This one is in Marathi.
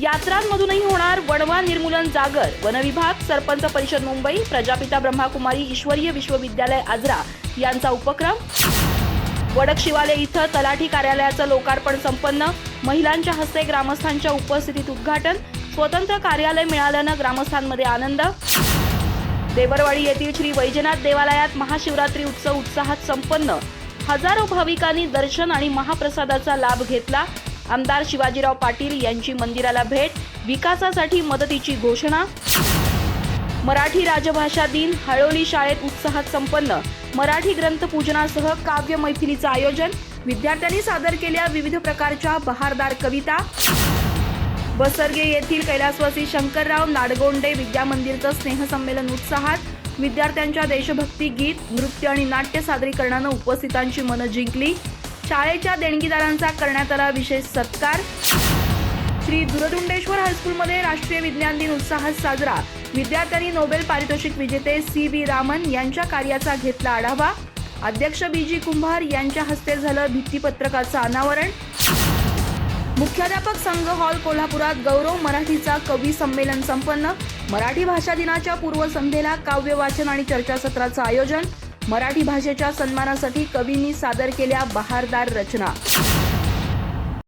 यात्रांमधूनही होणार वणवा निर्मूलन जागर. वनविभाग सरपंच परिषद मुंबई प्रजापिता ब्रह्माकुमारी ईश्वरीय विश्वविद्यालय आजरा यांचा उपक्रम. वडक शिवालय इथं तलाठी कार्यालयाचं लोकार्पण संपन्न. महिलांच्या हस्ते ग्रामस्थांच्या उपस्थितीत उद्घाटन. स्वतंत्र कार्यालय मिळाल्यानं ग्रामस्थांमध्ये आनंद. देवरवाडी येथील श्री वैजनाथ देवालयात महाशिवरात्री उत्सव उत्साहात संपन्न. हजारो भाविकांनी दर्शन आणि महाप्रसादाचा लाभ घेतला. आमदार शिवाजीराव पाटील यांची मंदिराला भेट विकासासाठी मदतीची घोषणा. मराठी राजभाषा दिन हळोली शाळेत उत्साहात संपन्न. मराठी ग्रंथपूजनासह काव्य मैफिलीचं आयोजन विद्यार्थ्यांनी सादर केल्या विविध प्रकारच्या बहारदार कविता. बसर्गे येथील कैलासवासी शंकरराव नाडगोंडे विद्यामंदिरचं स्नेहसंमेलन उत्साहात. विद्यार्थ्यांच्या देशभक्ती गीत नृत्य आणि नाट्य सादरीकरणानं उपस्थितांची मनं जिंकली. शाळेच्या देणगीदारांचा करण्यात आला विशेष सत्कार. श्री दुरदुंडेश्वर हायस्कूलमध्ये राष्ट्रीय विज्ञान दिन उत्साहात साजरा. विद्यार्थ्यांनी नोबेल पारितोषिक विजेते सी बी रामन यांच्या कार्याचा घेतला आढावा. अध्यक्ष बी जी कुंभार यांच्या हस्ते झालं भित्तीपत्रकाचं अनावरण. मुख्याध्यापक संघ हॉल कोल्हापुरात गौरव मराठीचा कवी संमेलन संपन्न. मराठी भाषा दिनाच्या पूर्वसंध्येला काव्य वाचन आणि चर्चासत्राचं आयोजन. मराठी भाषेच्या सन्मानासाठी कवींनी सादर केल्या बहारदार रचना.